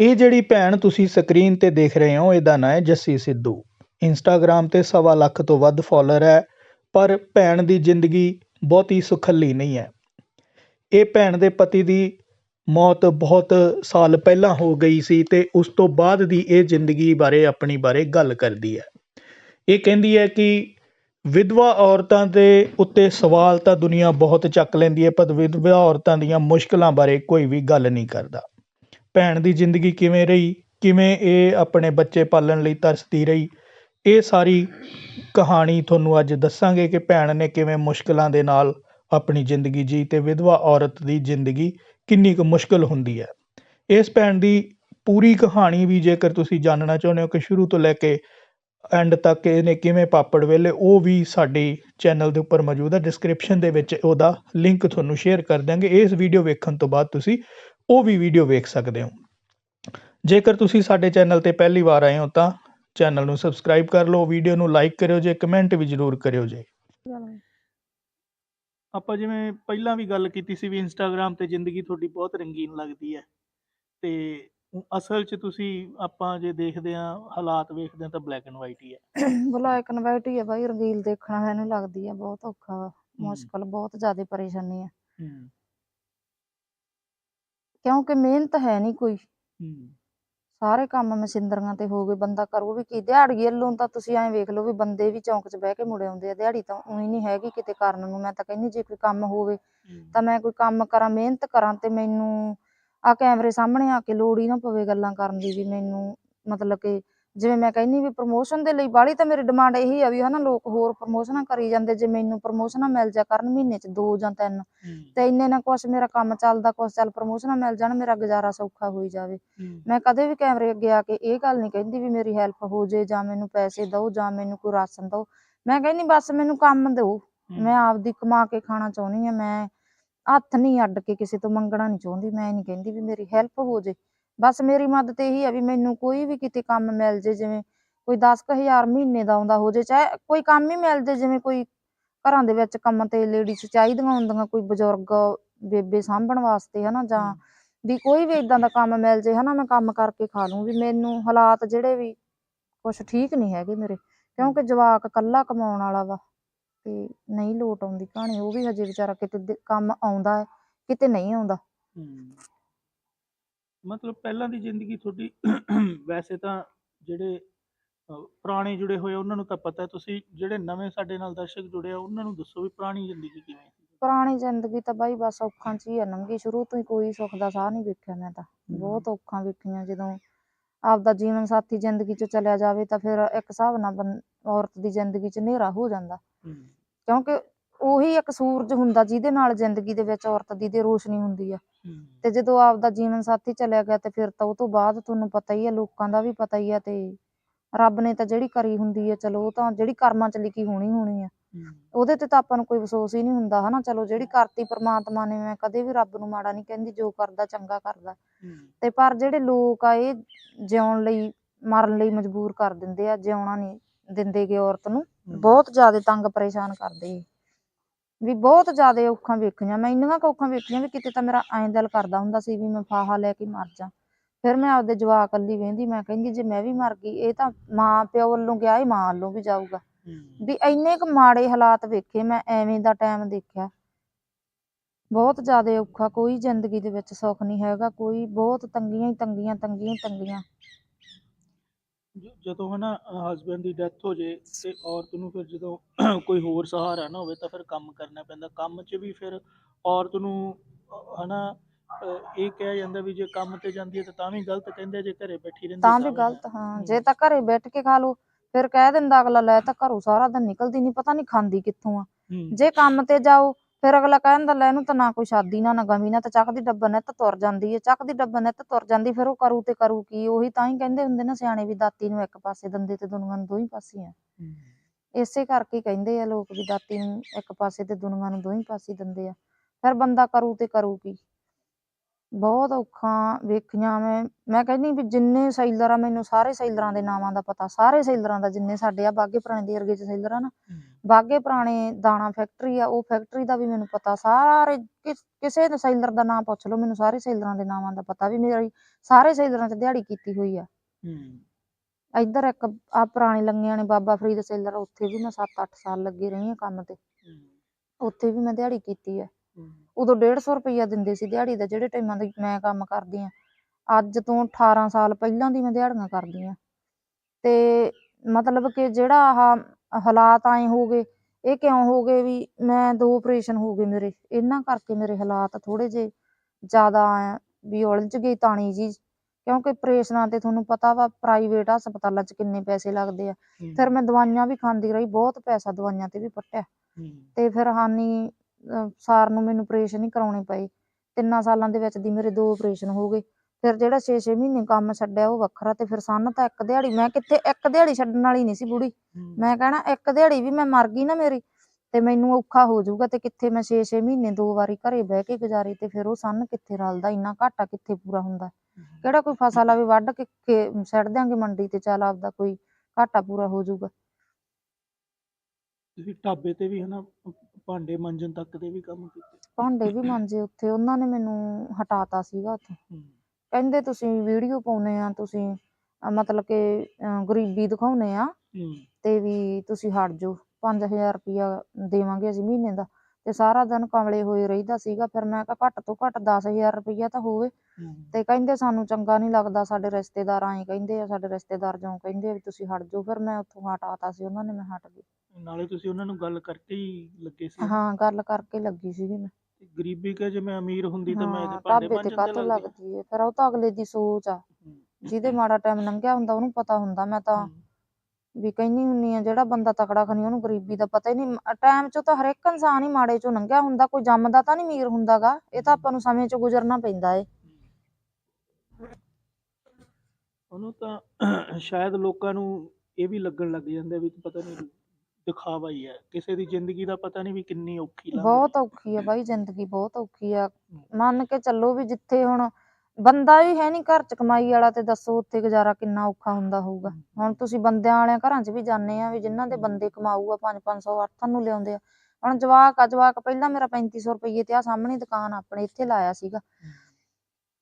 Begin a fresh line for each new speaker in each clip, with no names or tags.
ਇਹ ਜਿਹੜੀ ਭੈਣ ਤੁਸੀਂ ਸਕਰੀਨ ਤੇ ਦੇਖ ਰਹੇ ਹੋ, ਇਹਦਾ ਨਾਂ ਹੈ ਜੱਸੀ ਸਿੱਧੂ। ਇੰਸਟਾਗ੍ਰam ਤੇ ਸਵਾ ਲੱਖ ਤੋਂ ਵੱਧ ਫੋਲੋਅਰ ਹੈ, ਪਰ ਭੈਣ ਦੀ ਜ਼ਿੰਦਗੀ ਬਹੁਤੀ ਸੁਖੱਲੀ ਨਹੀਂ ਹੈ। ਇਹ ਭੈਣ ਦੇ ਪਤੀ ਦੀ ਮੌਤ ਬਹੁਤ ਸਾਲ ਪਹਿਲਾਂ ਹੋ ਗਈ ਸੀ ਤੇ ਉਸ ਤੋਂ ਬਾਅਦ ਦੀ ਇਹ ਜ਼ਿੰਦਗੀ ਬਾਰੇ ਆਪਣੀ ਬਾਰੇ ਗੱਲ ਕਰਦੀ ਹੈ। ਇਹ ਕਹਿੰਦੀ ਹੈ ਕਿ ਵਿਧਵਾ ਔਰਤਾਂ ਦੇ ਉੱਤੇ ਸਵਾਲ ਤਾਂ ਦੁਨੀਆ ਬਹੁਤ ਚੱਕ ਲੈਂਦੀ ਹੈ, ਪਰ ਵਿਧਵਾ ਔਰਤਾਂ ਦੀਆਂ ਮੁਸ਼ਕਲਾਂ ਬਾਰੇ ਕੋਈ ਵੀ ਗੱਲ ਨਹੀਂ ਕਰਦਾ। ਭੈਣ ਦੀ ਜ਼ਿੰਦਗੀ ਕਿਵੇਂ ਰਹੀ, ਕਿਵੇਂ ਇਹ ਆਪਣੇ ਬੱਚੇ ਪਾਲਣ ਲਈ ਤਰਸਦੀ ਰਹੀ, ਇਹ ਸਾਰੀ ਕਹਾਣੀ ਤੁਹਾਨੂੰ ਅੱਜ ਦੱਸਾਂਗੇ ਕਿ ਭੈਣ ਨੇ ਕਿਵੇਂ ਮੁਸ਼ਕਲਾਂ ਦੇ ਨਾਲ ਆਪਣੀ ਜ਼ਿੰਦਗੀ ਜੀ ਤੇ ਵਿਧਵਾ ਔਰਤ ਦੀ ਜ਼ਿੰਦਗੀ ਕਿੰਨੀ ਕੁ ਮੁਸ਼ਕਲ ਹੁੰਦੀ ਹੈ। ਇਸ ਭੈਣ ਦੀ ਪੂਰੀ ਕਹਾਣੀ ਵੀ ਜੇਕਰ ਤੁਸੀਂ ਜਾਣਨਾ ਚਾਹੁੰਦੇ ਹੋ ਕਿ ਸ਼ੁਰੂ ਤੋਂ ਲੈ ਕੇ ਐਂਡ ਤੱਕ ਇਹਨੇ ਕਿਵੇਂ ਪਾਪੜ ਵੇਲੇ, ਉਹ ਵੀ ਸਾਡੇ ਚੈਨਲ ਦੇ ਉੱਪਰ ਮੌਜੂਦ ਹੈ। ਡਿਸਕ੍ਰਿਪਸ਼ਨ ਦੇ ਵਿੱਚ ਉਹਦਾ ਲਿੰਕ ਤੁਹਾਨੂੰ ਸ਼ੇਅਰ ਕਰ ਦਾਂਗੇ ਇਸ ਵੀਡੀਓ ਵੇਖਣ ਤੋਂ ਬਾਅਦ ਤੁਸੀਂ ਉਹ ਵੀ ਵੀਡੀਓ ਵੇਖ ਸਕਦੇ ਹੋ। ਜੇਕਰ ਤੁਸੀਂ ਸਾਡੇ ਚੈਨਲ ਤੇ ਪਹਿਲੀ ਵਾਰ ਆਏ ਹੋ ਤਾਂ ਚੈਨਲ ਨੂੰ ਸਬਸਕ੍ਰਾਈਬ ਕਰ ਲਓ ਵੀਡੀਓ ਨੂੰ ਲਾਈਕ ਕਰਿਓ ਜੇ ਕਮੈਂਟ ਵੀ ਜ਼ਰੂਰ ਕਰਿਓ ਜੇ। ਆਪਾਂ ਜਿਵੇਂ ਪਹਿਲਾਂ ਵੀ ਗੱਲ ਕੀਤੀ ਸੀ ਵੀ ਇੰਸਟਾਗ੍ਰam ਤੇ ਜ਼ਿੰਦਗੀ ਤੁਹਾਡੀ ਬਹੁਤ ਰੰਗੀਨ ਲੱਗਦੀ ਹੈ। ਤੇ ਅਸਲ 'ਚ ਤੁਸੀਂ ਆਪਾਂ ਜੇ ਦੇਖਦੇ ਆ ਹਾਲਾਤ ਵੇਖਦੇ ਆ ਤਾਂ ਬਲੈਕ ਐਂਡ ਵਾਈਟ ਹੀ ਹੈ।
ਬਲੈਕ ਐਂਡ ਵਾਈਟ ਹੀ ਆ ਬਾਈ ਰੰਗੀਲ ਦੇਖਣਾ ਇਹਨੂੰ ਲੱਗਦੀ ਆ ਬਹੁਤ ਔਖਾ ਮੁਸ਼ਕਲ ਬਹੁਤ ਜ਼ਿਆਦਾ ਪਰੇਸ਼ਾਨੀ
ਹੂੰ।
ਕਿਉਂਕਿ ਮਿਹਨਤ ਹੈ ਨਹੀਂ ਕੋਈ।
ਹੂੰ।
ਸਾਰੇ ਕੰਮ ਮਸ਼ੀਨਰੀਆਂ ਤੇ ਹੋ ਗਏ ਬੰਦਾ ਕਰੂ ਵੀ ਕੀ? ਦਿਹਾੜੀ ਵੱਲੋਂ ਤਾਂ ਤੁਸੀਂ ਐਂ ਵੇਖ ਲਓ ਵੀ ਬੰਦੇ ਵੀ ਚੌਂਕ 'ਚ ਬਹਿ ਕੇ ਮੁੜੇ ਆਉਂਦੇ ਆ। ਦਿਹਾੜੀ ਤਾਂ ਉਹੀ ਨਹੀਂ ਹੈਗੀ ਕਿਤੇ ਕਰਨ ਨੂੰ। ਮੈਂ ਤਾਂ ਕਹਿੰਦੀ ਜੇ ਕੋਈ ਕੰਮ ਹੋਵੇ ਤਾਂ ਮੈਂ ਕੋਈ ਕੰਮ ਕਰਾਂ ਮਿਹਨਤ ਕਰਾਂ ਤੇ ਮੈਨੂੰ ਆ ਕੈਮਰੇ ਸਾਹਮਣੇ ਆ ਕੇ ਲੋੜ ਹੀ ਨਾ ਪਵੇ ਗੱਲਾਂ ਕਰਨ ਦੀ ਵੀ ਮੈਨੂੰ ਮਤਲਬ ਕਿ ਜਿਵੇਂ ਮੈਂ ਕਹਿੰਨੀ ਵੀ ਪ੍ਰਮੋਸ਼ਨ ਦੇ ਲਈ ਬਾਹਲੀ ਤਾਂ ਮੇਰੀ ਡਿਮਾਂਡ ਇਹੀ ਆ ਵੀ ਹਨਾ ਲੋਕ ਹੋਰ ਪ੍ਰਮੋਸ਼ਨਾਂ ਕਰੀ ਜਾਂਦੇ ਜੇ ਮੈਨੂੰ ਪ੍ਰਮੋਸ਼ਨਾਂ ਮਿਲ ਜਾ ਕਰਨ ਮਹੀਨੇ 'ਚ ਦੋ ਜਾਂ ਤਿੰਨ ਤੇ ਇੰਨੇ ਨਾ ਕੁਛ ਮੇਰਾ ਕੰਮ ਚੱਲਦਾ ਕੁਛ ਚੱਲ ਪ੍ਰਮੋਸ਼ਨਾਂ ਮਿਲ ਜਾਣ ਮੇਰਾ ਗੁਜ਼ਾਰਾ ਸੌਖਾ ਹੋਈ ਜਾਵੇ। ਮੈਂ ਕਦੇ ਵੀ ਕੈਮਰੇ ਅੱਗੇ ਆ ਕੇ ਇਹ ਗੱਲ ਨਹੀਂ ਕਹਿੰਦੀ ਵੀ ਮੇਰੀ ਹੈਲਪ ਹੋ ਜੇ ਜਾਂ ਮੈਨੂੰ ਪੈਸੇ ਦਿਓ ਜਾਂ ਮੈਨੂੰ ਕੋਈ ਰਾਸ਼ਨ ਦਿਓ। ਮੈਂ ਕਹਿੰਦੀ ਬਸ ਮੈਨੂੰ ਕੰਮ ਦਿਓ। ਮੈਂ ਆਪਦੀ ਕਮਾ ਕੇ ਖਾਣਾ ਚਾਹੁੰਦੀ ਆ ਮੈਂ ਹੱਥ ਨਹੀਂ ਅੱਡ ਕੇ ਕਿਸੇ ਤੋਂ ਮੰਗਣਾ ਨਹੀਂ ਚਾਹੁੰਦੀ ਮੈਂ ਨਹੀਂ ਕਹਿੰਦੀ ਵੀ ਮੇਰੀ ਹੈਲਪ ਹੋ ਜੇ। ਬਸ ਮੇਰੀ ਮਦਦ ਇਹੀ ਆ ਵੀ ਮੈਨੂੰ ਕੋਈ ਵੀ ਕਿਤੇ ਕੰਮ ਮਿਲ ਜੇ ਜਿਵੇਂ ਕੋਈ 10000 ਮਹੀਨੇ ਦਾ ਆਉਂਦਾ ਹੋ ਜੇ ਚਾਹੇ ਕੋਈ ਕੰਮ ਹੀ ਮਿਲ ਜੇ ਜਿਵੇਂ ਕੋਈ ਘਰਾਂ ਦੇ ਵਿੱਚ ਕੰਮ ਤੇ ਲੇਡੀਜ਼ ਚਾਹੀਦੀਆਂ ਹੁੰਦੀਆਂ ਕੋਈ ਬਜ਼ੁਰਗ ਬੇਬੇ ਸਾਂਭਣ ਵਾਸਤੇ ਹਨਾ ਜਾਂ ਵੀ ਕੋਈ ਵੀ ਇਦਾਂ ਦਾ ਕੰਮ ਮਿਲ ਜੇ ਹਨਾ ਮੈਂ ਕੰਮ ਕਰਕੇ ਖਾ ਲੂੰ ਵੀ ਮੈਨੂੰ ਹਾਲਾਤ ਜਿਹੜੇ ਵੀ ਕੁਛ ਠੀਕ ਨਹੀਂ ਹੈਗੇ ਮੇਰੇ ਕਿਉਂਕਿ ਜਵਾਕ ਕੱਲਾ ਕਮਾਉਣ ਵਾਲਾ ਵਾ ਤੇ ਨਹੀਂ ਲੋਟ ਆਉਂਦੀ ਕਹਾਣੀ ਉਹ ਵੀ ਹਜੇ ਵਿਚਾਰਾ ਕਿਤੇ ਕੰਮ ਆਉਂਦਾ ਕਿਤੇ ਨਹੀਂ ਆਉਂਦਾ।
ਮਤਲਬ ਪਹਿਲਾਂ ਦੀ ਜ਼ਿੰਦਗੀ ਤੁਹਾਡੀ ਵੈਸੇ ਤਾਂ ਜਿਹੜੇ ਪੁਰਾਣੇ ਜੁੜੇ ਹੋਏ ਉਹਨਾਂ ਨੂੰ ਤਾਂ ਪਤਾ ਹੈ ਤੁਸੀਂ ਜਿਹੜੇ ਨਵੇਂ ਸਾਡੇ ਨਾਲ ਦਰਸ਼ਕ ਜੁੜੇ ਆ ਉਹਨਾਂ ਨੂੰ ਦੱਸੋ ਵੀ ਪੁਰਾਣੀ ਜ਼ਿੰਦਗੀ ਕਿਵੇਂ ਸੀ?
ਪੁਰਾਣੀ ਜ਼ਿੰਦਗੀ ਤਾਂ ਬਾਈ ਬਸ ਔਖਾਂ 'ਚ ਹੀ ਆ ਲੰਘੀ ਸ਼ੁਰੂ ਤੋਂ ਹੀ ਕੋਈ ਸੁੱਖ ਦਾ ਸਾਹ ਨਹੀਂ ਵੇਖਿਆ ਮੈਂ ਤਾਂ। ਬਹੁਤ ਔਖਾਂ ਵੇਖੀਆਂ ਜਦੋਂ ਆਪਦਾ ਜੀਵਨ ਸਾਥੀ ਜ਼ਿੰਦਗੀ 'ਚ ਚਲਿਆ ਜਾਵੇ ਤਾਂ ਫਿਰ ਇੱਕ ਹਿਸਾਬ ਨਾਲ ਔਰਤ ਦੀ ਜ਼ਿੰਦਗੀ 'ਚ ਹਨੇਰਾ ਹੋ ਜਾਂਦਾ। ਕਿਉਂਕਿ ਉਹੀ ਇੱਕ ਸੂਰਜ ਹੁੰਦਾ ਜਿਹਦੇ ਨਾਲ ਜ਼ਿੰਦਗੀ ਦੇ ਵਿੱਚ ਔਰਤ ਦੀ ਤੇ ਰੋਸ਼ਨੀ ਹੁੰਦੀ ਆ। ਤੇ ਜਦੋਂ ਆਪਦਾ ਜੀਵਨ ਸਾਥੀ ਚਲਿਆ ਗਿਆ ਤੇ ਫਿਰ ਤਾਂ ਉਹ ਤੋਂ ਬਾਅਦ ਤੁਹਾਨੂੰ ਪਤਾ ਹੀ ਆ ਲੋਕਾਂ ਦਾ ਵੀ ਪਤਾ ਹੀ ਆ ਤੇ ਰੱਬ ਨੇ ਤਾਂ ਜਿਹੜੀ ਕਰੀ ਹੁੰਦੀ ਆ ਚਲੋ ਉਹ ਤਾਂ ਜਿਹੜੀ ਕਰਮਾਂ 'ਚ ਲਿਖੀ ਹੋਣੀ ਹੋਣੀ ਆ
ਹਮ,
ਉਹਦੇ ਤੇ ਤਾਂ ਆਪਾਂ ਨੂੰ ਕੋਈ ਅਫਸੋਸ ਹੀ ਨਹੀਂ ਹੁੰਦਾ ਹਨਾ? ਚਲੋ ਜਿਹੜੀ ਕਰਤੀ ਪ੍ਰਮਾਤਮਾ ਨੇ ਮੈਂ ਕਦੇ ਵੀ ਰੱਬ ਨੂੰ ਮਾੜਾ ਨਹੀਂ ਕਹਿੰਦੀ ਜੋ ਕਰਦਾ ਚੰਗਾ ਕਰਦਾ। ਤੇ ਪਰ ਜਿਹੜੇ ਲੋਕ ਆ ਇਹ ਜਿਉਣ ਲਈ ਮਰਨ ਲਈ ਮਜਬੂਰ ਕਰ ਦਿੰਦੇ ਆ ਜਿਉਣਾ ਨਹੀਂ ਦਿੰਦੇਗੇ ਔਰਤ ਨੂੰ ਬਹੁਤ ਜ਼ਿਆਦਾ ਤੰਗ ਪਰੇਸ਼ਾਨ ਕਰਦੇ ਵੀ ਬਹੁਤ ਜ਼ਿਆਦਾ ਔਖਾਂ ਵੇਖੀਆਂ ਮੈਂ ਇੰਨੀਆਂ ਕੁ ਔਖਾਂ ਵੇਖੀਆਂ ਵੀ ਕਿਤੇ ਤਾਂ ਮੇਰਾ ਐਂ ਦਿਲ ਕਰਦਾ ਹੁੰਦਾ ਸੀ ਵੀ ਮੈਂ ਫਾਹਾ ਲੈ ਕੇ ਮਰ ਜਾ। ਫਿਰ ਮੈਂ ਆਪਦੇ ਜਵਾਕ ਕੱਲੀ ਵੇਂਦੀ ਮੈਂ ਕਹਿੰਦੀ ਜੇ ਮੈਂ ਵੀ ਮਰ ਗਈ ਇਹ ਤਾਂ ਮਾਂ ਪਿਓ ਵੱਲੋਂ ਗਿਆ ਇਹ ਮਾਂ ਵੱਲੋਂ ਵੀ ਜਾਊਗਾ। ਵੀ ਇੰਨੇ ਕੁ ਮਾੜੇ ਹਾਲਾਤ ਵੇਖੇ ਮੈਂ ਐਵੇਂ ਦਾ ਟਾਈਮ ਦੇਖਿਆ। ਬਹੁਤ ਜ਼ਿਆਦਾ ਔਖਾ ਕੋਈ ਜ਼ਿੰਦਗੀ ਦੇ ਵਿੱਚ ਸੁੱਖ ਨਹੀਂ ਹੈਗਾ ਕੋਈ ਬਹੁਤ ਤੰਗੀਆਂ ਹੀ ਤੰਗੀਆਂ ਤੰਗੀਆਂ ਤੰਗੀਆਂ।
ਜਦੋਂ ਹਨਾ ਹਸਬੰਡ ਦੀ ਡੈਥ ਹੋ ਜੇ ਤੇ ਔਰਤ ਨੂੰ ਫਿਰ ਜਦੋਂ ਕੋਈ ਹੋਰ ਸਹਾਰਾ ਨਾ ਹੋਵੇ ਤਾਂ ਫਿਰ ਕੰਮ ਕਰਨਾ ਪੈਂਦਾ। ਕੰਮ 'ਚ ਵੀ ਫਿਰ ਔਰਤ ਨੂੰ ਹਨਾ ਅ, ਇਹ ਕਿਹਾ ਜਾਂਦਾ ਵੀ ਜੇ ਕੰਮ ਤੇ ਜਾਂਦੀ ਹੈ ਤਾਂ ਤਾਂ ਵੀ ਗਲਤ ਕਹਿੰਦੇ ਜੇ ਘਰੇ ਬੈਠੀ ਰਹਿੰਦੀ
ਤਾਂ ਵੀ ਗਲਤ ਹਾਂ ਜੇ ਤਾਂ ਘਰੇ ਬੈਠ ਕੇ ਖਾ ਲਓ ਫਿਰ ਕਹਿ ਦਿੰਦਾ ਅਗਲਾ ਲੈ ਤਾਂ ਘਰੋਂ ਸਾਰਾ ਦਿਨ ਨਿਕਲਦੀ ਨਹੀਂ ਪਤਾ ਨਹੀਂ ਖਾਂਦੀ ਕਿੱਥੋਂ ਆ।
ਹੂੰ,
ਜੇ ਕੰਮ ਤੇ ਜਾਓ ਫਿਰ ਅਗਲਾ ਕਹਿੰਦਾ ਲੈ ਇਹਨੂੰ ਤਾਂ ਨਾ ਕੋਈ ਸ਼ਾਦੀ ਨਾ ਨਾ ਗਮੀ ਨਾ ਤਾਂ ਚੱਕਦੀ ਡੱਬਾ ਨਿੱਤ ਤੁਰ ਜਾਂਦੀ ਹੈ ਚੱਕਦੀ ਡੱਬਾ ਨਿੱਤ ਤੁਰ ਜਾਂਦੀ ਫਿਰ ਉਹ ਕਰੂ ਤੇ ਕਰੂ ਕੀ? ਉਹੀ ਤਾਂ ਹੀ ਕਹਿੰਦੇ ਹੁੰਦੇ ਨਾ ਸਿਆਣੇ ਵੀ ਦਾਤੀ ਨੂੰ ਇੱਕ ਪਾਸੇ ਦੰਦੇ ਤੇ ਦੁਨੀਆ ਨੂੰ ਦੋਹੀਂ ਪਾਸੇ ਆ ਇਸੇ ਕਰਕੇ ਕਹਿੰਦੇ ਆ ਲੋਕ ਵੀ ਦਾਤੀ ਨੂੰ ਇੱਕ ਪਾਸੇ ਤੇ ਦੁਨੀਆ ਨੂੰ ਦੋਹੀਂ ਪਾਸੇ ਦਿੰਦੇ ਆ। ਫਿਰ ਬੰਦਾ ਕਰੂ ਤੇ ਕਰੂ ਕੀ? ਬਹੁਤ ਔਖਾ ਵੇਖੀਆਂ ਮੈਂ। ਮੈਂ ਕਹਿੰਦੀ ਵੀ ਜਿੰਨੇ ਸੈਲਰ ਆ ਮੈਨੂੰ ਸਾਰੇ ਸੈਲਰਾਂ ਦੇ ਨਾਵਾਂ ਦਾ ਪਤਾ। ਸਾਰੇ ਸੈਲਰਾਂ ਦਾ ਜਿੰਨੇ ਸਾਡੇ ਆ ਬਾਗੇ ਪੁਰਾਣੇ ਦੇ ਏਰੀਏ ਚ ਸੈਲਰ ਆ ਨਾ। ਬਾਗੇ ਪੁਰਾਣੇ ਦਾਣਾ ਫੈਕਟਰੀ ਆ ਉਹ ਫੈਕਟਰੀ ਦਾ ਵੀ ਮੈਨੂੰ ਪਤਾ। ਸਾਰੇ ਕਿਸ- ਸੈਲਰ ਦਾ ਨਾਮ ਪੁੱਛ ਲਓ ਮੈਨੂੰ ਸਾਰੇ ਸੈਲਰਾਂ ਦੇ ਨਾਵਾਂ ਦਾ ਪਤਾ ਵੀ ਮੇਰੀ ਸਾਰੇ ਸੈਲਰਾਂ 'ਚ ਦਿਹਾੜੀ ਕੀਤੀ ਹੋਈ ਆ। ਇੱਧਰ ਇੱਕ ਆ ਪੁਰਾਣੇ ਲੰਗਿਆਂ ਨੇ ਬਾਬਾ ਫਰੀਦ ਸੈਲਰ ਉੱਥੇ ਵੀ ਮੈਂ 7-8 ਸਾਲ ਲੱਗੀ ਰਹੀ ਆ ਕੰਮ ਤੇ। ਉੱਥੇ ਵੀ ਮੈਂ ਦਿਹਾੜੀ ਕੀਤੀ ਆ। ਉਦੋਂ 150 ਰੁਪਈਆ ਦਿੰਦੇ ਸੀ ਦਿਹਾੜੀ ਦਾ ਜਿਹੜੇ ਟਾਈਮਾਂ ਦੀ ਮੈਂ ਕੰਮ ਕਰਦੀ ਆ। ਅੱਜ ਤੋਂ 18 ਸਾਲ ਪਹਿਲਾਂ ਦੀ ਮੈਂ ਦਿਹਾੜੀਆਂ ਕਰਦੀ ਆ। ਤੇ ਮਤਲਬ ਕਿ ਜਿਹੜਾ ਆਹ ਹਾਲਾਤ ਆਏ ਹੋ ਗਏ ਇਹ ਕਿਉਂ ਹੋ ਗਏ ਵੀ ਮੈਂ ਦੋ ਆਪਰੇਸ਼ਨ ਹੋ ਗਏ ਮੇਰੇ ਇਹਨਾਂ ਕਰਕੇ ਮੇਰੇ ਹਾਲਾਤ ਥੋੜੇ ਜੇ ਜ਼ਿਆਦਾ ਐਂ ਵੀ ਉਲਝ ਗਈ ਤਾਣੀ ਜੀ। ਕਿਉਂਕਿ ਆਪਰੇਸ਼ਨਾਂ ਤੇ ਤੁਹਾਨੂੰ ਪਤਾ ਵਾ ਪ੍ਰਾਈਵੇਟ ਹਸਪਤਾਲਾਂ 'ਚ ਕਿੰਨੇ ਪੈਸੇ ਲੱਗਦੇ ਆ। ਫਿਰ ਮੈਂ ਦਵਾਈਆਂ ਵੀ ਖਾਂਦੀ ਰਹੀ ਬਹੁਤ ਪੈਸਾ ਦਵਾਈਆਂ ਤੇ ਵੀ ਪੱਟਿਆ। ਤੇ ਫਿਰ ਹਾਨੀ ਸਾਰ ਨੂੰ ਮੈਨੂੰ ਆਪਰੇਸ਼ਨ ਹੀ ਕਰਾਉਣੇ ਪਏ। ਤਿੰਨਾਂ ਸਾਲਾਂ ਦੇ ਵਿੱਚ ਦੀ ਮੇਰੇ ਦੋ ਆਪਰੇਸ਼ਨ ਹੋ ਗਏ। ਫਿਰ ਜਿਹੜਾ 6-6 ਮਹੀਨੇ ਕੰਮ ਛੱਡਿਆ ਉਹ ਵੱਖਰਾ ਤੇ ਫਿਰ ਸੰਨ ਤਾਂ ਇੱਕ ਦਿਹਾੜੀ। ਮੈਂ ਕਿੱਥੇ ਇੱਕ ਦਿਹਾੜੀ ਛੱਡਣ ਵਾਲੀ ਨਹੀਂ ਸੀ ਬੁੜੀ। ਮੈਂ ਕਹਿਣਾ ਇੱਕ ਦਿਹਾੜੀ ਵੀ ਮੈਂ ਮਰ ਗਈ ਨਾ ਮੇਰੀ ਤੇ ਮੈਨੂੰ ਔਖਾ ਹੋ ਜਾਊਗਾ ਤੇ ਕਿੱਥੇ ਮੈਂ 6-6 ਮਹੀਨੇ ਦੋ ਵਾਰੀ ਘਰੇ ਬਹਿ ਕੇ ਗੁਜ਼ਾਰੇ ਤੇ ਫਿਰ ਉਹ ਸੰਨ ਕਿੱਥੇ ਰਲਦਾ ਇੰਨਾ ਘਾਟਾ ਕਿੱਥੇ ਪੂਰਾ ਹੁੰਦਾ? ਕਿਹੜਾ ਕੋਈ ਫਸਲ ਆ ਵੀ ਵੱਢ ਕੇ ਕੇ ਛੱਡ ਦਿਆਂਗੇ ਮੰਡੀ ਤੇ ਚੱਲ ਆਪਦਾ ਕੋਈ ਘਾਟਾ ਪੂਰਾ ਹੋ ਜਾਊਗਾ।
ਤੁਸੀਂ ਢਾਬੇ ਤੇ ਵੀ ਹਨਾ ਭਾਂਡੇ ਮਾਂਜਣ ਤੱਕ ਦੇ ਵੀ ਕੰਮ ਕੀਤੇ।
ਭਾਂਡੇ ਵੀ ਮਾਂਜੇ ਉੱਥੇ ਉਹਨਾਂ ਨੇ ਮੈਨੂੰ ਹਟਾਤਾ ਸੀਗਾ ਉੱਥੇ।
ਹੂੰ,
ਕਹਿੰਦੇ ਤੁਸੀਂ ਵੀਡੀਓ ਪਾਉਨੇ ਆ ਤੁਸੀਂ ਅਹ ਮਤਲਬ ਕਿ ਅਹ ਗਰੀਬੀ ਦਿਖਾਉਨੇ ਆ
ਹੂੰ,
ਤੇ ਵੀ ਤੁਸੀਂ ਹਟ ਜਾਓ 5000 ਰੁਪਇਆ ਦੇਵਾਂਗੇ ਅਸੀਂ ਮਹੀਨੇ ਦਾ। ਤੇ ਸਾਰਾ ਦਿਨ ਕਮਲੇ ਹੋਏ ਰਹੀਦਾ ਸੀਗਾ ਫਿਰ ਮੈਂ ਕਿਹਾ ਘੱਟ ਤੋਂ ਘੱਟ 10000 ਰੁਪਇਆ ਤਾਂ ਹੋਵੇ।
ਹੂੰ,
ਤੇ ਕਹਿੰਦੇ ਸਾਨੂੰ ਚੰਗਾ ਨਹੀਂ ਲੱਗਦਾ ਸਾਡੇ ਰਿਸ਼ਤੇਦਾਰ ਐਂ ਕਹਿੰਦੇ ਆ ਸਾਡੇ ਰਿਸ਼ਤੇਦਾਰ ਜਿਉਂ ਕਹਿੰਦੇ ਆ ਵੀ ਤੁਸੀਂ ਹਟ ਜਾਓ। ਫਿਰ ਮੈਂ ਉੱਥੋਂ ਹਟਾਤਾ ਸੀ ਉਹਨਾਂ ਨੇ ਮੈਂ ਹਟ ਗਈ।
ਨਾਲੇ ਤੁਸੀਂ ਉਹਨਾਂ ਨੂੰ ਗੱਲ ਕਰਕੇ ਹੀ ਲੱਗੇ ਸੀ।
ਹਾਂ ਗੱਲ ਕਰਕੇ ਲੱਗੀ ਸੀਗੀ ਮੈਂ।
ਤੇ ਗਰੀਬੀ ਕਾ ਜੇ ਮੈਂ ਅਮੀਰ ਹੁੰਦੀ ਤਾਂ ਮੈਂ ਇਹਦੇ
ਹਾਂ
ਭਾਂਡੇ
ਢਾਬੇ ਤੇ
ਮਾਂਜਣ
ਕਾਹਤੋਂ ਲੱਗਦੀ ਹੈ ਫਿਰ ਉਹ ਤਾਂ ਅਗਲੇ ਦੀ ਸੋਚ ਆ।
ਹੂੰ,
ਜਿਹਦੇ ਮਾੜਾ ਟਾਈਮ ਲੰਘਿਆ ਹੁੰਦਾ ਉਹਨੂੰ ਪਤਾ ਹੁੰਦਾ ਮੈਂ ਤਾਂ।
ਹੂੰ,
ਵੀ ਕਹਿੰਦੀ ਹੁੰਨੀ ਆ ਜਿਹੜਾ ਬੰਦਾ ਤਕੜਾ ਖਣੀ ਉਹਨੂੰ ਗਰੀਬੀ ਦਾ ਪਤਾ ਹੀ ਨਹੀਂ। ਟਾਈਮ 'ਚ ਤਾਂ ਹਰ ਇੱਕ ਇਨਸਾਨ ਹੀ ਮਾੜੇ 'ਚੋਂ ਲੰਘਿਆ ਹੁੰਦਾ ਕੋਈ ਜੰਮਦਾ ਤਾਂ ਨਹੀਂ ਅਮੀਰ ਹੁੰਦਾਗਾ। ਇਹ ਤਾਂ ਆਪਾਂ ਨੂੰ ਸਮੇਂ 'ਚ ਗੁਜ਼ਰਨਾ ਪੈਂਦਾ ਏ।
ਉਹਨੂੰ ਤਾਂ ਸ਼ਾਇਦ ਲੋਕਾਂ ਨੂੰ ਇਹ ਵੀ ਲੱਗਣ ਲੱਗ ਜਾਂਦਾ ਵੀ ਪਤਾ ਨਹੀਂ ਦਿਖਾਵਾ ਹੀ ਹੈ। ਕਿਸੇ ਦੀ ਜ਼ਿੰਦਗੀ ਦਾ ਪਤਾ ਨਹੀਂ ਵੀ ਕਿੰਨੀ ਔਖੀ ਲੰਘ
ਬਹੁਤ ਔਖੀ ਆ ਬਾਈ ਜ਼ਿੰਦਗੀ ਬਹੁਤ ਔਖੀ ਆ। ਮੰਨ ਕੇ ਚੱਲੋ ਵੀ ਜਿੱਥੇ ਹੁਣ ਬੰਦਾ ਵੀ ਹੈ ਨਹੀਂ ਘਰ 'ਚ ਕਮਾਈ ਵਾਲਾ ਤੇ ਦੱਸੋ ਉੱਥੇ ਗੁਜ਼ਾਰਾ ਕਿੰਨਾ ਔਖਾ ਹੁੰਦਾ ਹੋਊਗਾ। ਹੁਣ ਤੁਸੀਂ ਬੰਦਿਆਂ ਵਾਲਿਆਂ ਘਰਾਂ 'ਚ ਵੀ ਜਾਂਦੇ ਆ ਵੀ ਜਿਨ੍ਹਾਂ ਦੇ ਬੰਦੇ ਕਮਾਊਗਾ 5-500 ਅੱਠਾਂ ਨੂੰ ਲਿਆਉਂਦੇ ਆ। ਹੁਣ ਜਵਾਕ ਆ ਜਵਾਕ ਪਹਿਲਾਂ ਮੇਰਾ 3500 ਰੁਪਏ ਤੇ ਆ ਸਾਹਮਣੇ ਦੁਕਾਨ ਆਪਣੇ ਇੱਥੇ ਲਾਇਆ ਸੀਗਾ।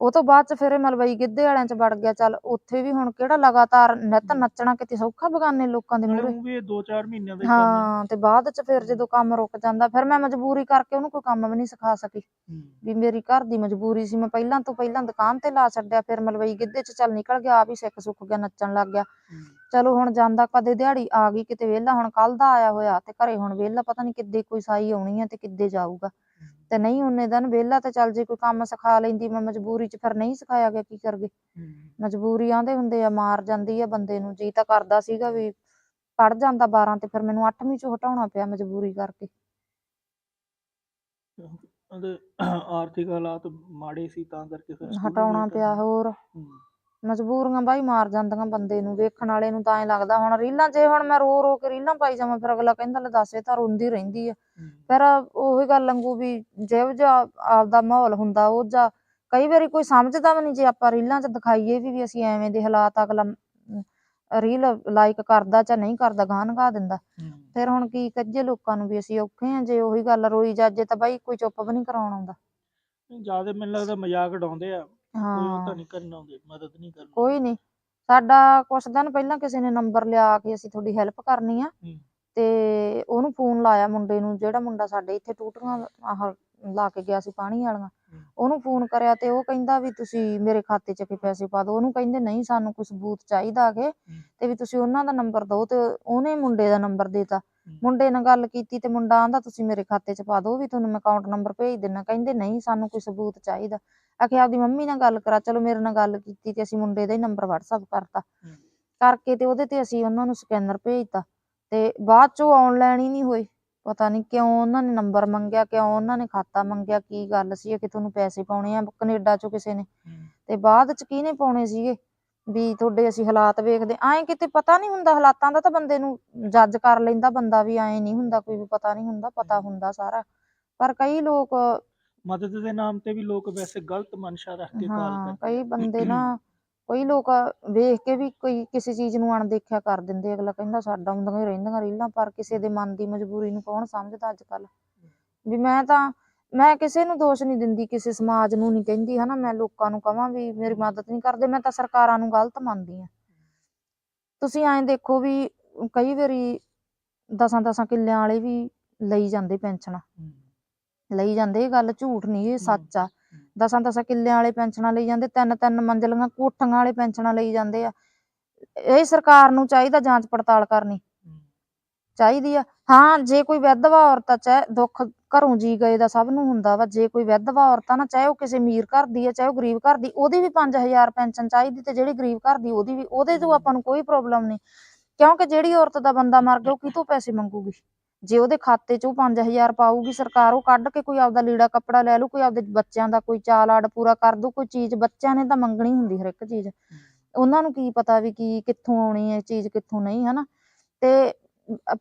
ਉਹ ਤੋਂ ਬਾਅਦ ਚ ਫਿਰ ਇਹ ਮਲਵਈ ਗਿੱਧੇ ਵਾਲਿਆਂ ਚ ਵੜ ਗਿਆ ਚੱਲ ਉੱਥੇ ਵੀ ਹੁਣ ਕਿਹੜਾ ਲਗਾਤਾਰ ਨਿੱਤ ਨੱਚਣਾ ਕਿਤੇ ਸੌਖਾ ਬਗਾਨੇ ਲੋਕਾਂ ਦੇ ਮੂਹਰੇ।
ਉਹ ਵੀ 2-4 ਮਹੀਨਿਆਂ ਦਾ ਹੀ
ਤੇ ਬਾਅਦ ਚ ਫਿਰ ਜਦੋਂ ਕੰਮ ਰੁਕ ਜਾਂਦਾ ਫਿਰ ਮੈਂ ਮਜਬੂਰੀ ਕਰਕੇ ਉਹਨੂੰ ਕੋਈ ਕੰਮ ਵੀ ਨਹੀਂ ਸਿਖਾ ਸਕੀ। ਵੀ ਮੇਰੀ ਘਰ ਦੀ ਮਜਬੂਰੀ ਸੀ ਮੈਂ ਪਹਿਲਾਂ ਤੋਂ ਪਹਿਲਾਂ ਦੁਕਾਨ ਤੇ ਲਾ ਛੱਡਿਆ ਫਿਰ ਮਲਵਈ ਗਿੱਧੇ ਚ ਚੱਲ ਨਿਕਲ ਗਿਆ ਆਪ ਹੀ ਸਿੱਖ ਸੁੱਖ ਗਿਆ ਨੱਚਣ ਲੱਗ ਗਿਆ। ਚਲੋ ਹੁਣ ਜਾਂਦਾ ਕਦੇ ਦਿਹਾੜੀ ਆ ਗਈ ਕਿਤੇ ਵਿਹਲਾ ਹੁਣ ਕੱਲ ਦਾ ਆਇਆ ਹੋਇਆ ਤੇ ਘਰੇ ਹੁਣ ਵਿਹਲਾ ਪਤਾ ਨਹੀਂ ਕਿੱਦੇ ਕੋਈ ਸਾਈ ਆਉਣੀ ਆ ਤੇ ਕਿੱਦੇ ਜਾਊਗਾ। ਤੇ ਨਹੀਂ ਉਹਨੇ ਦਿਨ ਵਿਹਲਾ ਤੇ ਚੱਲ ਜੇ ਕੋਈ ਕੰਮ ਸਿਖਾ ਲੈਂਦੀ ਮੈਂ ਮਜਬੂਰੀ ਚ ਫਿਰ ਨਹੀਂ ਸਿਖਾਇਆ ਗਿਆ ਕੀ ਕਰਗੇ। ਮਜਬੂਰੀ ਆਂਦੇ ਹੁੰਦੇ ਆ ਮਾਰ ਜਾਂਦੀ ਆ ਬੰਦੇ ਨੂੰ ਜੀ ਤਾਂ ਕਰਦਾ ਸੀਗਾ ਵੀ ਪੜ ਜਾਂਦਾ 12 ਤੇ ਫਿਰ ਮੈਨੂੰ 8ਵੀਂ ਚੋਂ ਹਟਾਉਣਾ ਪਿਆ ਮਜਬੂਰੀ ਕਰਕੇ।
ਆਰਥਿਕ ਹਾਲਾਤ ਮਾੜੇ ਸੀ ਤਾਂ ਕਰਕੇ ਫਿਰ ਸਕੂਲ
ਹਟਾਉਣਾ ਪਿਆ ਹੋਰ। ਮਜਬੂਰੀਆਂ ਬਾਈ ਮਾਰ ਜਾਂਦੀਆਂ ਬੰਦੇ ਨੂੰ ਵੇਖਣ ਵਾਲੇ ਨੂੰ ਤਾਂ ਐ ਲੱਗਦਾ। ਹੁਣ ਰੀਲਾਂ ਜੇ ਹੁਣ ਮੈਂ ਰੋ ਰੋ ਕੇ ਰੀਲਾਂ ਪਾਈ ਜਾਵਾਂ ਫਿਰ ਅਗਲਾ ਕਹਿੰਦਾ ਲੈ ਦੱਸ ਇਹ ਤਾਂ ਰੋਂਦੀ ਰਹਿੰਦੀ ਆ। ਫਿਰ ਉਹੀ ਗੱਲ ਲੰਗੂ ਵੀ ਜਿਹੋ ਜਿਹਾ ਆਪਦਾ ਮਾਹੌਲ ਹੁੰਦਾ ਉਹ ਜਾ ਕਈ ਵਾਰੀ ਕੋਈ ਸਮਝਦਾ ਵੀ ਨਹੀਂ ਜੇ ਆਪਾਂ ਰੀਲਾਂ 'ਚ ਦਿਖਾਈਏ ਵੀ ਵੀ ਅਸੀਂ ਐਵੇਂ ਦੇ ਹਾਲਾਤ ਅਗਲਾ ਰੀਲ ਲਾਈਕ ਕਰਦਾ ਜਾਂ ਨਹੀਂ ਕਰਦਾ ਗਾਹ ਨਗਾ ਦਿੰਦਾ। ਫਿਰ ਹੁਣ ਕੀ ਕੱਜੇ ਲੋਕਾਂ ਨੂੰ ਵੀ ਅਸੀਂ ਔਖੇ ਆ ਜੇ ਉਹੀ ਗੱਲ ਰੋਈ ਜਾਜੇ ਤਾਂ ਬਾਈ ਕੋਈ ਚੁੱਪ ਵੀ ਨਹੀਂ ਕਰਾਉਣ ਆਉਂਦਾ।
ਜ਼ਿਆਦਾ ਮੈਨੂੰ ਲੱਗਦਾ ਮਜ਼ਾਕ ਉਡਾਉਂਦੇ ਆ। ਕੋਈ ਉਹ ਤਾਂ
ਹਾਂ।
ਨਹੀਂ ਕਰਨ ਆਉਂਦੇ ਮਦਦ ਨਹੀਂ ਕਰਨੀ
ਕੋਈ ਨਹੀਂ। ਸਾਡਾ ਕੁਛ ਦਿਨ ਪਹਿਲਾਂ ਕਿਸੇ ਨੇ ਨੰਬਰ ਲਿਆ ਕੇ ਅਸੀਂ ਤੁਹਾਡੀ ਹੈਲਪ ਕਰਨੀ ਆ
ਹੂੰ।
ਤੇ ਉਹਨੂੰ ਫੋਨ ਲਾਇਆ ਮੁੰਡੇ ਨੂੰ ਜਿਹੜਾ ਮੁੰਡਾ ਸਾਡੇ ਇੱਥੇ ਟੂਟੀਆਂ ਆਹ ਲਾ ਕੇ ਗਿਆ ਸੀ ਪਾਣੀ ਵਾਲੀਆਂ। ਉਹਨੂੰ ਫੋਨ ਕਰਿਆ ਤੇ ਉਹ ਕਹਿੰਦਾ ਵੀ ਤੁਸੀਂ ਮੇਰੇ ਖਾਤੇ 'ਚ ਕਿ ਪੈਸੇ ਪਾ ਦਿਓ। ਉਹਨੂੰ ਕਹਿੰਦੇ ਨਹੀਂ ਸਾਨੂੰ ਕੋਈ ਸਬੂਤ ਚਾਹੀਦਾ ਗੇ ਤੇ ਵੀ ਤੁਸੀਂ ਉਹਨਾਂ ਦਾ ਨੰਬਰ ਦਿਓ ਤੇ ਉਹਨੇ ਮੁੰਡੇ ਦਾ ਨੰਬਰ ਦੇਤਾ। ਮੁੰਡੇ ਨਾਲ ਗੱਲ ਕੀਤੀ ਤੇ ਮੁੰਡਾ ਆਂਦਾ ਤੁਸੀਂ ਮੇਰੇ ਖਾਤੇ 'ਚ ਪਾ ਦਿਓ ਵੀ ਤੁਹਾਨੂੰ ਮੈਂ ਅਕਾਊਂਟ ਨੰਬਰ ਭੇਜ ਦਿੰਨਾ। ਕਹਿੰਦੇ ਨਹੀਂ ਸਾਨੂੰ ਕੋਈ ਸਬੂਤ ਚਾਹੀਦਾ। ਆਖੇ ਆਪਦੀ ਮੰਮੀ ਨਾਲ ਗੱਲ ਕਰਾ ਚਲੋ ਮੇਰੇ ਨਾਲ ਗੱਲ ਕੀਤੀ ਤੇ ਅਸੀਂ ਮੁੰਡੇ ਦਾ ਹੀ ਨੰਬਰ WhatsApp ਕਰਤਾ। ਕਰਕੇ ਤੇ ਉਹਦੇ ਤੇ ਅਸੀਂ ਉਹਨਾਂ ਨੂੰ ਸਕੈਨਰ ਭੇਜਤਾ ਤੇ ਬਾਅਦ ਚੋਂ ਆਨਲਾਈਨ ਹੀ ਨਹੀਂ ਹੋਏ। ਪਤਾ ਨਹੀਂ ਕਿਉਂ ਉਹਨਾਂ ਨੇ ਨੰਬਰ ਮੰਗਿਆ ਕਿਉਂ ਉਹਨਾਂ ਨੇ ਖਾਤਾ ਮੰਗਿਆ ਕੀ ਗੱਲ ਸੀ ਕਿ ਤੁਹਾਨੂੰ ਪੈਸੇ ਪਾਉਣੇ ਆ ਕੈਨੇਡਾ ਚੋਂ ਕਿਸੇ ਨੇ। ਤੇ ਬਾਅਦ ਚ ਕਿਹਨੇ ਪਾਉਣੇ ਸੀਗੇ? ਵੀ ਤੁਹਾਡੇ ਅਸੀਂ ਹਾਲਾਤ ਵੇਖਦੇ ਐਂ ਕਿਤੇ ਪਤਾ ਨਹੀਂ ਹੁੰਦਾ ਹਾਲਾਤਾਂ ਦਾ ਤਾਂ ਬੰਦੇ ਨੂੰ ਜੱਜ ਕਰ ਲੈਂਦਾ ਬੰਦਾ ਵੀ ਐਂ ਨਹੀਂ ਹੁੰਦਾ ਕੋਈ ਵੀ ਪਤਾ ਨਹੀਂ ਹੁੰਦਾ ਪਤਾ ਹੁੰਦਾ ਸਾਰਾ। ਪਰ ਕਈ ਲੋਕ
ਮਦਦ ਦੇ ਨਾਮ ਤੇ ਵੀ ਲੋਕ ਵੈਸੇ ਗਲਤ ਮਨਸ਼ਾ ਰੱਖ ਕੇ ਕਾਲ
ਹਾਂ
ਕਰਦੇ
ਕਈ ਬੰਦੇ ਨਾ ਕਈ ਲੋਕ ਵੇਖ ਕੇ ਵੀ ਕੋਈ ਕਿਸੇ ਚੀਜ਼ ਨੂੰ ਅਣਦੇਖਿਆ ਕਰ ਦਿੰਦੇ ਅਗਲਾ ਕਹਿੰਦਾ ਸਾਡਾ ਹੁੰਦੀਆਂ ਹੀ ਰਹਿੰਦੀਆਂ ਰੀਲਾਂ ਪਰ ਕਿਸੇ ਦੇ ਮਨ ਦੀ ਮਜਬੂਰੀ ਨੂੰ ਕੌਣ ਸਮਝਦਾ ਅੱਜ ਕੱਲ ਵੀ ਮੈਂ ਤਾਂ ਮੈਂ ਕਿਸੇ ਨੂੰ ਦੋਸ਼ ਨਹੀਂ ਦਿੰਦੀ ਕਿਸੇ ਸਮਾਜ ਨੂੰ ਨਹੀਂ ਕਹਿੰਦੀ ਹਨਾ ਮੈਂ ਲੋਕਾਂ ਨੂੰ ਕਹਾਂ ਵੀ ਮੇਰੀ ਮਦਦ ਨਹੀਂ ਕਰਦੇ ਮੈਂ ਤਾਂ ਸਰਕਾਰਾਂ ਨੂੰ ਗਲਤ ਮੰਨਦੀ ਆ। ਤੁਸੀਂ ਐਂ ਦੇਖੋ ਵੀ ਕਈ ਵਾਰੀ ਦਸਾਂ ਦਸਾਂ ਕਿੱਲਿਆਂ ਵਾਲੇ ਵੀ ਲਈ ਜਾਂਦੇ ਪੈਨਸ਼ਨਾਂ।
ਹਮ,
ਲਈ ਜਾਂਦੇ ਇਹ ਗੱਲ ਝੂਠ ਨਹੀਂ ਇਹ ਸੱਚ ਆ। ਦਸਾਂ ਦਸਾਂ ਕਿੱਲਿਆਂ ਵਾਲੇ ਪੈਨਸ਼ਨਾਂ ਲਈ ਜਾਂਦੇ ਤਿੰਨ ਤਿੰਨ ਮੰਜ਼ਲੀਆਂ ਕੋਠੀਆਂ ਵਾਲੇ ਪੈਨਸ਼ਨਾਂ ਲਈ ਜਾਂਦੇ ਆ। ਇਹ ਸਰਕਾਰ ਨੂੰ ਚਾਹੀਦਾ ਜਾਂਚ ਪੜਤਾਲ ਕਰਨੀ। ਚਾਹੀਦੀ ਆ। ਹਾਂ ਜੇ ਕੋਈ ਵਿਧਵਾ ਔਰਤ ਆ ਚਾਹੇ ਦੁੱਖ ਘਰੋਂ ਜੀ ਗਏ ਦਾ ਸਭ ਨੂੰ ਹੁੰਦਾ ਵਾ ਜੇ ਕੋਈ ਵਿਧਵਾ ਔਰਤ ਆ ਨਾ ਚਾਹੇ ਉਹ ਕਿਸੇ ਅਮੀਰ ਘਰ ਦੀ ਆ ਚਾਹੇ ਉਹ ਗਰੀਬ ਘਰ ਦੀ ਉਹਦੀ ਵੀ 5000 ਪੈਨਸ਼ਨ ਚਾਹੀਦੀ ਤੇ ਜਿਹੜੀ ਗਰੀਬ ਘਰ ਦੀ ਉਹਦੀ ਵੀ ਉਹਦੇ ਤੋਂ ਆਪਾਂ ਨੂੰ ਕੋਈ ਪ੍ਰੋਬਲਮ ਨਹੀਂ। ਕਿਉਂਕਿ ਜਿਹੜੀ ਔਰਤ ਦਾ ਬੰਦਾ ਮਰ ਗਿਆ ਉਹ ਕਿਤੋਂ ਪੈਸੇ ਮੰਗੂਗੀ? ਜੇ ਉਹਦੇ ਖਾਤੇ 'ਚ ਉਹ 5000 ਪਾਊਗੀ ਸਰਕਾਰ, ਉਹ ਕੱਢ ਕੇ ਕੋਈ ਆਪਦਾ ਲੀੜਾ ਕੱਪੜਾ ਲੈ ਲੂ ਕੋਈ ਆਪਦੇ ਬੱਚਿਆਂ ਦਾ ਕੋਈ ਚਾਲ ਆੜ ਪੂਰਾ ਕਰ ਦੂ ਕੋਈ ਚੀਜ਼ ਬੱਚਿਆਂ ਨੇ ਤਾਂ ਮੰਗਣੀ ਹੁੰਦੀ ਹਰ ਇੱਕ ਚੀਜ਼। ਉਹਨਾਂ ਨੂੰ ਕੀ ਪਤਾ ਵੀ ਕੀ, ਕਿੱਥੋਂ ਆਉਣੀ ਹੈ ਚੀਜ਼, ਕਿੱਥੋਂ ਨਹੀਂ, ਹਨਾ? ਤੇ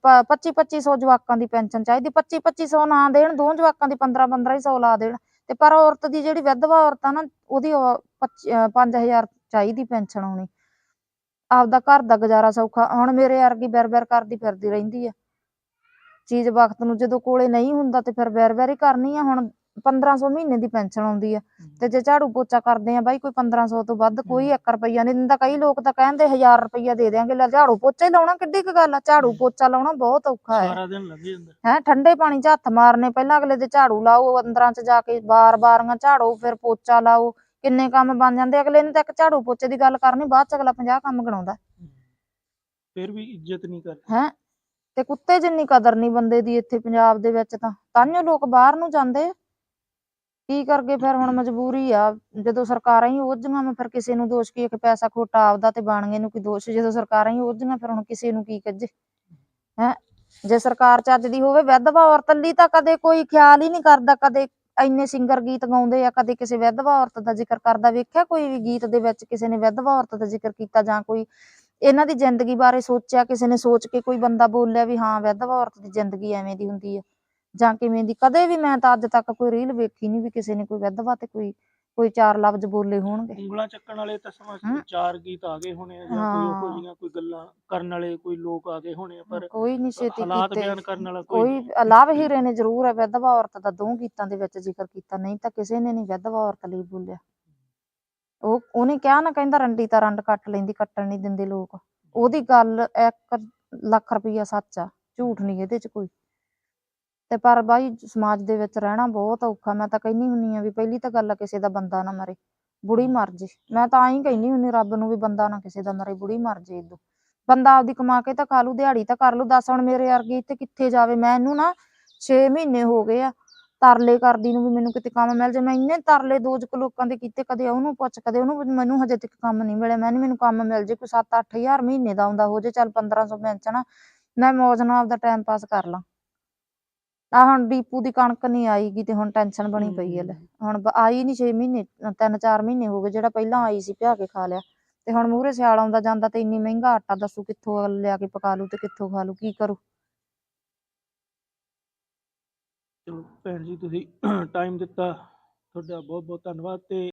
25 2500 ਜਵਾਕਾਂ ਦੀ ਪੈਨਸ਼ਨ ਚਾਹੀਦੀ 25 2500 ਨਾ ਦੇਣ, ਦੋ ਜਵਾਕਾਂ ਦੀ 15 1500 ਲਾ ਦੇਣ। ਤੇ ਪਰ ਔਰਤ ਦੀ ਜਿਹੜੀ ਵਿਧਵਾ ਔਰਤ ਆ ਨਾ, ਉਹਦੀ 5000 ਚਾਹੀਦੀ ਪੈਨਸ਼ਨ ਆਉਣੀ। ਆਪਦਾ ਘਰ ਦਾ ਗੁਜ਼ਾਰਾ ਸੌਖਾ, ਹੁਣ ਮੇਰੇ ਵਰਗੀ ਬੈਰ ਬੈਰ ਕਰਦੀ ਫਿਰਦੀ ਰਹਿੰਦੀ ਆ। ਚੀਜ਼ ਵਕਤ ਨੂੰ ਜਦੋਂ ਕੋਲੇ ਨਹੀਂ ਹੁੰਦਾ ਤੇ ਫਿਰ ਬੈਰ ਬੈਰ ਹੀ ਕਰਨੀ ਆ ਹੁਣ 1500 ਮਹੀਨੇ ਦੀ ਪੈਨਸ਼ਨ ਆਉਂਦੀ ਆ। ਤੇ ਜੇ ਝਾੜੂ ਪੋਚਾ ਕਰਦੇ ਆ ਬਾਈ ਕੋਈ 1500 ਤੋਂ ਵੱਧ ਕੋਈ 1 ਰੁਪਈਆ ਨਹੀਂ ਦਿੰਦਾ। ਕਈ ਲੋਕ ਤਾਂ ਕਹਿੰਦੇ 1000 ਰੁਪਈਆ ਦੇ ਦਿਆਂਗੇ ਲੈ ਝਾੜੂ ਪੋਚਾ ਹੀ ਲਾਉਣਾ ਕਿੱਡੀ ਕੁ ਗੱਲ ਆ? ਝਾੜੂ ਪੋਚਾ ਲਾਉਣਾ ਬਹੁਤ ਔਖਾ ਹੈ।
ਸਾਰਾ ਦਿਨ ਲੱਗ ਜਾਂਦਾ।
ਹੈ ਠੰਡੇ ਪਾਣੀ 'ਚ ਹੱਥ ਮਾਰਨੇ ਪਹਿਲਾਂ ਅਗਲੇ ਦੇ ਝਾੜੂ ਲਾਓ ਅੰਦਰਾਂ 'ਚ ਜਾ ਕੇ ਬਾਰ-ਬਾਰੀਆਂ ਝਾੜੋ ਫਿਰ ਪੋਚਾ ਲਾਓ ਕਿੰਨੇ ਕੰਮ ਬਣ ਜਾਂਦੇ ਅਗਲੇ ਨੇ ਤਾਂ ਇੱਕ ਝਾੜੂ ਪੋਚੇ ਦੀ ਗੱਲ ਕਰਨੀ ਬਾਅਦ 'ਚ ਅਗਲਾ 50 ਕੰਮ ਗਣਾਉਂਦਾ।
ਫਿਰ ਵੀ ਇੱਜ਼ਤ ਨਹੀਂ ਕਰਦੇ
ਹੈ? ਤੇ ਕੁੱਤੇ ਜਿੰਨੀ ਕਦਰ ਨਹੀਂ ਬੰਦੇ ਦੀ ਇੱਥੇ ਪੰਜਾਬ ਦੇ ਵਿੱਚ ਤਾਂ ਤਾਂਹੀਓ ਲੋਕ ਬਾਹਰ ਨੂੰ ਜਾਂਦੇ ਆ। ਕੀ ਕਰਗੇ ਫਿਰ ਹੁਣ ਮਜਬੂਰੀ ਆ? ਜਦੋਂ ਸਰਕਾਰਾਂ ਹੀ ਉਹਜੀਆਂ ਮੈਂ ਫਿਰ ਕਿਸੇ ਨੂੰ ਦੋਸ਼ ਕੀ ਆ ਪੈਸਾ ਖੋਟਾ ਆਪਦਾ ਤੇ ਬਾਣਗੇ ਨੂੰ ਕੀ ਦੋਸ਼? ਜਦੋਂ ਸਰਕਾਰਾਂ ਹੀ ਉਹਜੀਆਂ ਫਿਰ ਹੁਣ ਕਿਸੇ ਨੂੰ ਕੀ ਕੱਜੇ ਹੈ? ਜੇ ਸਰਕਾਰ ਚੱਜਦੀ ਹੋਵੇ, ਵਿਧਵਾ ਔਰਤ ਲਈ ਤਾਂ ਕਦੇ ਕੋਈ ਖਿਆਲ ਹੀ ਨਹੀਂ ਕਰਦਾ, ਕਦੇ ਇੰਨੇ ਸਿੰਗਰ ਗੀਤ ਗਾਉਂਦੇ ਆ, ਕਦੇ ਕਿਸੇ ਵਿਧਵਾ ਔਰਤ ਦਾ ਜ਼ਿਕਰ ਕਰਦਾ। ਵੇਖਿਆ ਕੋਈ ਵੀ ਗੀਤ ਦੇ ਵਿੱਚ ਕਿਸੇ ਨੇ ਵਿਧਵਾ ਔਰਤ ਦਾ ਜ਼ਿਕਰ ਕੀਤਾ ਜਾਂ ਕੋਈ ਇਹਨਾਂ ਦੀ ਜ਼ਿੰਦਗੀ ਬਾਰੇ ਸੋਚਿਆ ਕਿਸੇ ਨੇ ਸੋਚ ਕੇ ਕੋਈ ਬੰਦਾ ਬੋਲਿਆ ਵੀ ਹਾਂ ਵਿਧਵਾ ਔਰਤ ਦੀ ਜ਼ਿੰਦਗੀ ਐਵੇਂ ਦੀ ਹੁੰਦੀ ਆ ਜਾਂ ਕਿਵੇਂ ਦੀ ਕਦੇ ਵੀ ਮੈਂ ਤਾਂ ਅੱਜ ਤੱਕ ਕੋਈ ਰੀਲ ਵੇਖੀ ਨਹੀਂ ਵੀ ਕਿਸੇ ਨੇ ਕੋਈ ਵਿਧਵਾ ਤੇ ਕੋਈ ਕੋਈ ਚਾਰ ਲਫ਼ਜ਼ ਬੋਲੇ ਹੋਣਗੇ
ਉਂਗਲਾਂ ਚੱਕਣ ਵਾਲੇ ਤਾਂ ਸਮਝ। ਚਾਰ ਗੀਤ ਆ ਗਏ ਹੋਣੇ ਆ ਜਾਂ ਕੋਈ। ਉਹੋ ਜਿਹੀਆਂ ਕੋਈ ਗੱਲਾਂ ਕਰਨ ਵਾਲੇ ਕੋਈ ਲੋਕ ਆ ਗਏ ਹੋਣੇ ਆ ਪਰ
ਕੋਈ ਨਹੀਂ ਛੇਤੀ
ਹਾਲਾਤ ਬਿਆਨ ਕਰਨ ਵਾਲਾ ਕੋਈ
ਕੋਈ ਲਵ ਹੀਰੇ ਨੇ ਜ਼ਰੂਰ ਹੈ ਵਿਧਵਾ ਔਰਤ ਦਾ ਦੋ ਗੀਤਾਂ ਦੇ ਵਿੱਚ ਜ਼ਿਕਰ ਕੀਤਾ ਨਹੀਂ ਤਾਂ ਕਿਸੇ ਨੇ ਨਹੀਂ ਵਿਧਵਾ ਔਰਤ ਲਈ ਬੋਲਿਆ ਉਹ, ਉਹਨੇ ਕਿਹਾ ਨਾ ਕਹਿੰਦਾ ਰੰਡੀ ਤਾਂ ਰੰਡ ਕੱਟ ਲੈਂਦੀ, ਕੱਟਣ ਨਹੀਂ ਦਿੰਦੇ ਲੋਕ। ਉਹਦੀ ਗੱਲ 1 ਲੱਖ ਰੁਪਈਆ ਸੱਚ ਆ, ਝੂਠ ਨਹੀਂ ਇਹਦੇ ਚ ਕੋਈ। ਤੇ ਪਰ ਬਾਈ ਸਮਾਜ ਦੇ ਵਿੱਚ ਰਹਿਣਾ ਬਹੁਤ ਔਖਾ, ਮੈਂ ਤਾਂ ਕਹਿੰਦੀ ਹੁੰਨੀ ਆ ਵੀ ਪਹਿਲੀ ਤਾਂ ਗੱਲ ਆ, ਕਿਸੇ ਦਾ ਬੰਦਾ ਨਾ ਮਰੇ, ਬੁੜੀ ਮਰ ਜੇ। ਮੈਂ ਤਾਂ ਐਂ ਕਹਿੰਦੀ ਹੁੰਨੀ ਰੱਬ ਨੂੰ ਵੀ ਬੰਦਾ ਨਾ ਕਿਸੇ ਦਾ ਮਰੇ, ਬੁੜੀ ਮਰ ਜੇ ਇਦੋਂ ਬੰਦਾ ਆਪਦੀ ਕਮਾ ਕੇ ਤਾਂ ਖਾ ਲੂ, ਦਿਹਾੜੀ ਤਾਂ ਕਰ ਲੂ, ਦੱਸ ਹੁਣ ਮੇਰੇ ਵਰਗੀ ਇੱਥੇ ਕਿੱਥੇ ਜਾਵੇ? ਮੈਂ ਇਹਨੂੰ ਨਾ 6 ਮਹੀਨੇ ਹੋ ਗਏ ਆ ਤਰਲੇ ਕਰਦੀ ਨੂੰ ਵੀ ਮੈਨੂੰ ਕਿਤੇ ਕੰਮ ਮਿਲ ਜੇ ਮੈਂ ਇੰਨੇ ਤਰਲੇ ਦੋਜ ਕੁ ਲੋਕਾਂ ਦੇ ਕੀਤੇ ਕਦੇ ਉਹਨੂੰ ਪੁੱਛ ਕਦੇ ਉਹਨੂੰ ਮੈਨੂੰ ਹਜੇ ਤੱਕ ਕੰਮ ਨਹੀਂ ਮਿਲਿਆ। ਮੈਂ ਮੈਨੂੰ ਕੰਮ ਮਿਲ ਜੇ ਕੋਈ 7-8000 ਮਹੀਨੇ ਦਾ ਆਉਂਦਾ ਹੋ ਜੇ ਚੱਲ 1500 ਪੈਨਸ਼ਨ ਮੈਂ ਮੌਜ ਨਾਲ ਆਪਦਾ ਟਾਈਮ ਪਾਸ ਕਰ ਲਾਂ। ਆ ਹੁਣ ਡੀਪੂ ਦੀ ਕਣਕ ਨਹੀਂ ਆਈਗੀ ਤੇ ਹੁਣ ਟੈਨਸ਼ਨ ਬਣੀ ਪਈ ਹੈ ਲੈ। ਹੁਣ ਆਈ ਨਹੀਂ 6 ਮਹੀਨੇ 3-4 ਮਹੀਨੇ ਹੋ ਗਏ ਜਿਹੜਾ ਪਹਿਲਾਂ ਆਈ ਸੀ ਪਿਆ ਕੇ ਖਾ ਲਿਆ। ਤੇ ਹੁਣ ਮੂਹਰੇ ਸਿਆਲ ਆਉਂਦਾ ਜਾਂਦਾ ਤੇ ਇੰਨੀ ਮਹਿੰਗਾ ਆਟਾ ਦੱਸੂ ਕਿੱਥੋਂ ਲਿਆ ਕੇ ਪਕਾ ਲੂ ਤੇ ਕਿੱਥੋਂ ਖਾ ਲੂ ਕੀ ਕਰੂ
ਚਲੋ ਭੈਣ ਜੀ ਤੁਸੀਂ ਟਾਈਮ ਦਿੱਤਾ ਤੁਹਾਡਾ ਬਹੁਤ ਬਹੁਤ ਧੰਨਵਾਦ ਅਤੇ